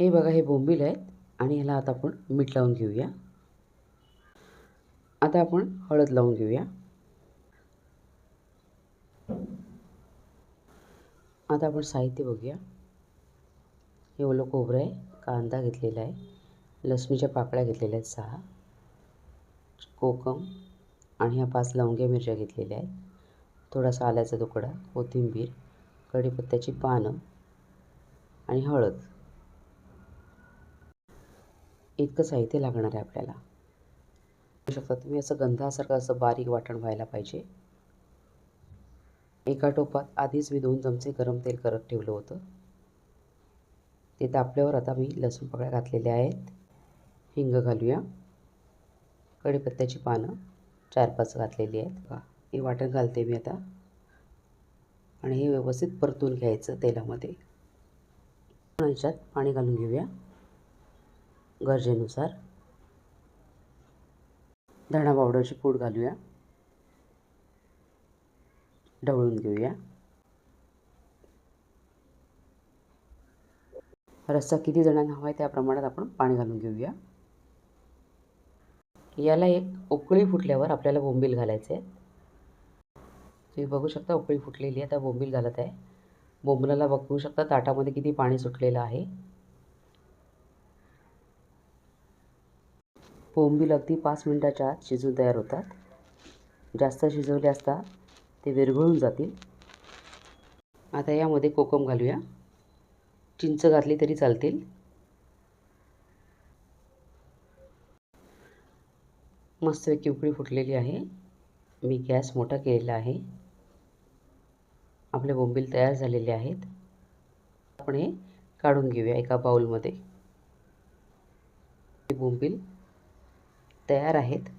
हे बघा हे बोंबील आहेत आणि ह्याला आता आपण मीठ लावून घेऊया. आता आपण हळद लावून घेऊया. आता आपण साहित्य बघूया. हे ओलं खोबरं आहे कांदा घेतलेला आहे लसणीच्या पाकळ्या घेतलेल्या आहेत सहा कोकम आणि ह्या पाच लवंग्या मिरच्या घेतलेल्या आहेत. थोडासा आल्याचा तुकडा कोथिंबीर कढीपत्त्याची पानं आणि हळद. इतकं साहित्य लागणार आहे आपल्याला. शकता तुम्ही असं गंधासारखं असं बारीक वाटण व्हायला पाहिजे. एका टोपात आधीच मी दोन चमचे गरम तेल करत ठेवलं होतं. ते तापल्यावर आता मी लसूण पकड्या घातलेल्या आहेत. हिंग घालूया. कढीपत्त्याची पानं चार पाच घातलेली आहेत. हे वाटण घालते मी आता. आणि हे व्यवस्थित परतून घ्यायचं तेलामध्ये. याच्यात पाणी घालून घेऊया. गरजेनुसार. धणा पावडरची पूड घालूया. ढवळून घेऊया. रस्सा किती जणांना हवा आहे त्या प्रमाणात आपण पाणी घालून घेऊया. याला एक उकळी फुटल्यावर आपल्याला बोंबील घालायचे आहेत तुम्ही बघू शकता उकळी फुटलेली आहे त्या बोंबील घालत आहे. बोंबलाला बघू शकता ताटामध्ये किती पाणी सुटलेलं आहे. बोंबील अगदी पाच मिनटाच्या आत शिजून तयार होतात. जास्त शिजवले असता ते विरघळून जातील. आता यामध्ये कोकम घालूया. चिंच घातली तरी चालतील. मस्तपैकी उकळी फुटलेली आहे. मी गॅस मोठा केलेला आहे. आपले बोंबील तयार झालेले आहेत. आपण हे काढून घेऊया एका बाऊलमध्ये बोंबील तयार आहेत.